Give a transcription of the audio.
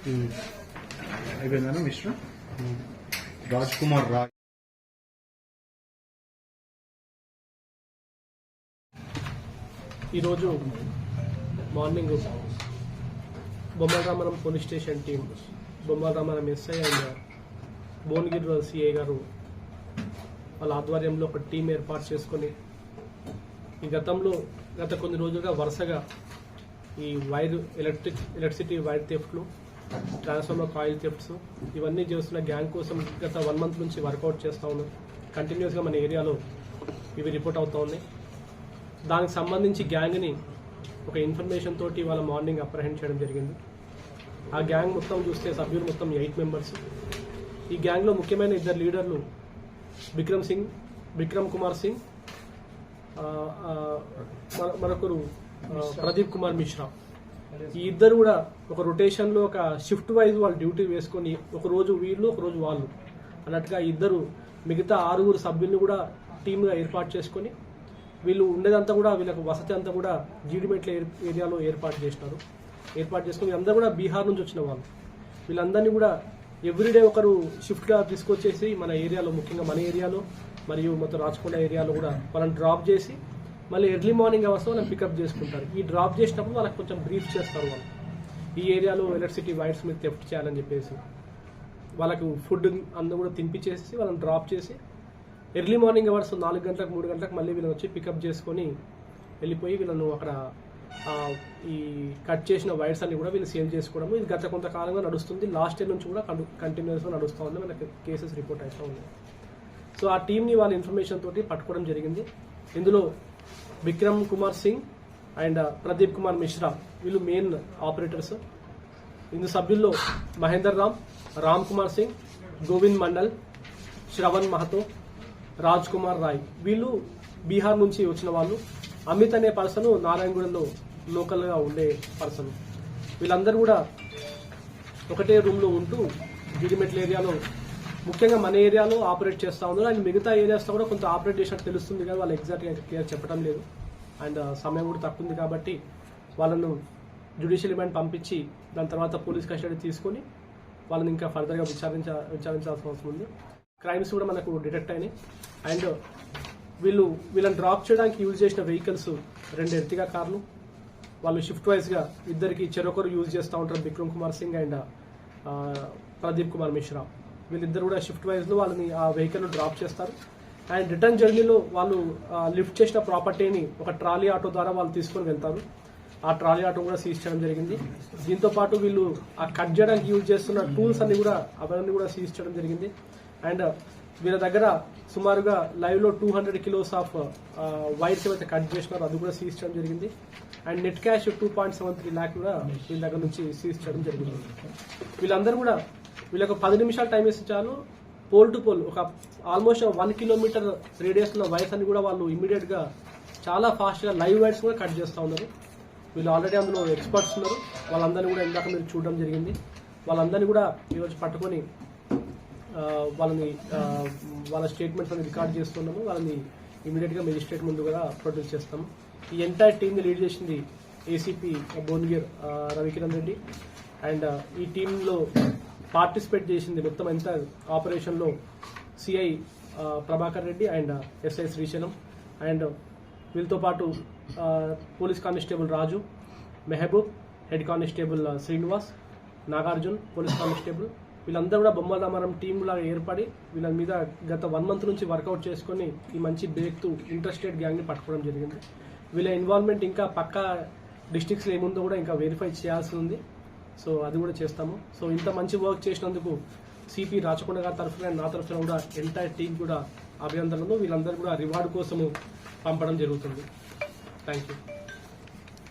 అయిపోయిందా మిశ్రా రాజ్ కుమార్ రాయ్ ఈరోజు morning Bommalaramaram police station team Bommalaramaram SI and Bhuvanagiri CI గారు వాళ్ళ ఆధ్వర్యంలో ఒక టీం ఏర్పాటు చేసుకొని ఈ గతంలో గత కొన్ని రోజులుగా వరుసగా ఈ వైర్ ఎలక్ట్రిక్ ఎలక్ట్రిసిటీ వైర్ థెఫ్ట్లు ట్రాన్స్ఫార్మర్ కాయిల్ థెఫ్ట్స్ ఇవన్నీ చేస్తున్న గ్యాంగ్ కోసం గత వన్ మంత్ నుంచి వర్కౌట్ చేస్తూ ఉన్నాం. కంటిన్యూస్గా మన ఏరియాలో ఇవి రిపోర్ట్ అవుతూ ఉన్నాయి. దానికి సంబంధించి గ్యాంగ్ని ఒక ఇన్ఫర్మేషన్ తోటి వాళ్ళ మార్నింగ్ అప్రహెండ్ చేయడం జరిగింది. ఆ గ్యాంగ్ మొత్తం చూస్తే సభ్యులు మొత్తం ఎయిట్ మెంబర్స్ ఈ గ్యాంగ్లో ముఖ్యమైన ఇద్దరు లీడర్లు విక్రమ్ సింగ్ విక్రమ్ కుమార్ సింగ్ మరొకరు ప్రదీప్ కుమార్ మిశ్రా. ఈ ఇద్దరు కూడా ఒక రొటేషన్లో ఒక షిఫ్ట్ వైజ్ వాళ్ళు డ్యూటీ వేసుకొని ఒక రోజు వీళ్ళు ఒక రోజు వాళ్ళు. అన్నట్టుగా ఇద్దరు మిగతా ఆరుగురు సభ్యుల్ని కూడా టీమ్గా ఏర్పాటు చేసుకొని వీళ్ళు ఉండేదంతా కూడా వీళ్ళకు వసతి అంతా కూడా జీడిమెట్ల ఏరియాలో ఏర్పాటు చేసినారు. ఏర్పాటు చేసుకుని అందరూ కూడా బీహార్ నుంచి వచ్చిన వాళ్ళు. వీళ్ళందరినీ కూడా ఎవ్రీడే ఒకరు షిఫ్ట్గా తీసుకొచ్చేసి మన ఏరియాలో ముఖ్యంగా మన ఏరియాలో మరియు మొత్తం రాచకొండ ఏరియాలో కూడా వాళ్ళని డ్రాప్ చేసి మళ్ళీ ఎర్లీ మార్నింగ్ అవర్స్ వాళ్ళని పికప్ చేసుకుంటారు. ఈ డ్రాప్ చేసినప్పుడు వాళ్ళకి కొంచెం బ్రీఫ్ చేస్తారు వాళ్ళు. ఈ ఏరియాలో ఎలక్ట్రిసిటీ వైర్స్ మీద థెఫ్ట్ చేయాలని చెప్పేసి. వాళ్ళకు ఫుడ్ అందరూ కూడా తినిపించేసి వాళ్ళని డ్రాప్ చేసి ఎర్లీ మార్నింగ్ అవర్స్ నాలుగు గంటలకు మూడు గంటలకు మళ్ళీ వీళ్ళని వచ్చి పికప్ చేసుకొని వెళ్ళిపోయి వీళ్ళను అక్కడ ఈ కట్ చేసిన వైర్స్ అన్ని కూడా వీళ్ళు సేల్ చేసుకోవడం ఇది గత కొంతకాలంగా నడుస్తుంది. లాస్ట్ ఇయర్ నుంచి కూడా కంటిన్యూస్గా నడుస్తూ ఉంది. మనకి కేసెస్ రిపోర్ట్ అవుతూ ఉన్నాయి. సో ఆ టీంని వాళ్ళ ఇన్ఫర్మేషన్ తోటి పట్టుకోవడం జరిగింది. ఇందులో విక్రమ్ కుమార్ సింగ్ అండ్ ప్రదీప్ కుమార్ మిశ్రా వీళ్ళు మెయిన్ ఆపరేటర్స్ ఇందు సభ్యుల్లో మహేందర్ రామ్ రామ్ కుమార్ సింగ్ గోవింద్ మండల్ శ్రవణ్ మహతో రాజ్ కుమార్ రాయ్. వీళ్ళు బీహార్ నుంచి వచ్చిన వాళ్ళు. అమిత్ అనే పర్సన్ నారాయణగూడలో లోకల్గా ఉండే పర్సన్. వీళ్ళందరూ కూడా ఒకటే రూమ్లో ఉంటూ గిరిమెట్ల ఏరియాలో ముఖ్యంగా మన ఏరియాలో ఆపరేట్ చేస్తూ ఉన్నారు. అండ్ మిగతా ఏరియాస్లో కూడా కొంత ఆపరేట్ చేసినట్టు తెలుస్తుంది కానీ వాళ్ళు ఎగ్జాక్ట్గా క్లియర్ చెప్పడం లేదు. అండ్ సమయం కూడా తక్కువ ఉంది కాబట్టి వాళ్ళను జ్యుడిషియల్ రిమాండ్ పంపించి దాని తర్వాత పోలీస్ కస్టడీ తీసుకొని వాళ్ళని ఇంకా ఫర్దర్గా విచారించ విచారించాల్సిన అవసరం ఉంది. క్రైమ్స్ కూడా మనకు డిటెక్ట్ అయినాయి. అండ్ వీళ్ళు వీళ్ళని డ్రాప్ చేయడానికి యూజ్ చేసిన వెహికల్స్ రెండు ఎర్తిగా కార్లు. వాళ్ళు షిఫ్ట్ వైజ్గా ఇద్దరికి చెరొకరు యూజ్ చేస్తూ ఉంటారు. విక్రమ్ కుమార్ సింగ్ అండ్ ప్రదీప్ కుమార్ మిశ్రా వీళ్ళిద్దరు కూడా షిఫ్ట్ వైజ్లో వాళ్ళని ఆ వెహికల్ డ్రాప్ చేస్తారు. అండ్ రిటర్న్ జర్నీలో వాళ్ళు లిఫ్ట్ చేసిన ప్రాపర్టీని ఒక ట్రాలీ ఆటో ద్వారా వాళ్ళు తీసుకొని వెళ్తారు. ఆ ట్రాలీ ఆటో కూడా సీజ్ చేయడం జరిగింది. దీంతో పాటు వీళ్ళు ఆ కట్ చేయడానికి యూజ్ చేస్తున్న టూల్స్ అన్ని కూడా అవన్నీ కూడా సీజ్ చేయడం జరిగింది. అండ్ వీళ్ళ దగ్గర సుమారుగా లైవ్లో two hundred kilos of wires ఏవైతే కట్ చేసినారో అది కూడా సీజ్ చేయడం జరిగింది. And net cash two point seven three lakh కూడా వీళ్ళ దగ్గర నుంచి సీజ్ చేయడం జరిగింది. వీళ్ళందరూ కూడా వీళ్ళకు పది నిమిషాలు టైం ఇస్తే చాలు పోల్ టు పోల్ ఒక ఆల్మోస్ట్ వన్ కిలోమీటర్ రేడియస్ ఉన్న వైర్స్ అని కూడా వాళ్ళు ఇమీడియట్గా చాలా ఫాస్ట్గా లైవ్ వైర్స్ కూడా కట్ చేస్తూ ఉన్నారు. వీళ్ళు ఆల్రెడీ అందులో ఎక్స్పర్ట్స్ ఉన్నారు. వాళ్ళందరినీ కూడా ఇందాక మీరు చూడడం జరిగింది. వాళ్ళందరినీ కూడా ఈరోజు పట్టుకొని వాళ్ళని వాళ్ళ స్టేట్మెంట్స్ అని రికార్డ్ చేస్తున్నాము. వాళ్ళని ఇమీడియట్గా మెజిస్ట్రేట్ ముందు కూడా ప్రొడ్యూస్ చేస్తాము. ఈ ఎంటైర్ టీమ్ని లీడ్ చేసింది ఏసీపీ భువనగిర్ రవికిరణ్ రెడ్డి. అండ్ ఈ టీంలో పార్టిసిపేట్ చేసింది మొత్తం ఎంత ఆపరేషన్లో CI Prabhakar Reddy and SI Srisailam. And వీళ్ళతో పాటు police constable Raju Mehboob head constable Srinivas Nagarjun police constable. వీళ్ళందరూ కూడా బొమ్మల రామారం టీం లాగా ఏర్పడి వీళ్ళ మీద గత వన్ మంత్ నుంచి వర్కౌట్ చేసుకొని ఈ మంచి బ్రేక్తో ఇంట్రెస్టెడ్ గ్యాంగ్ని పట్టుకోవడం జరిగింది. వీళ్ళ ఇన్వాల్వ్మెంట్ ఇంకా పక్క డిస్ట్రిక్ట్స్లో ఏముందో కూడా ఇంకా వెరిఫై చేయాల్సి ఉంది. సో అది కూడా చేస్తాము. సో ఇంత మంచి వర్క్ చేసినందుకు సిపి రాచకొండ గారి తరఫున నా తరఫున కూడా ఎంటైర్ టీం కూడా అభినందనలు. వీళ్ళందరూ కూడా రివార్డు కోసము పంపడం జరుగుతుంది. Thank you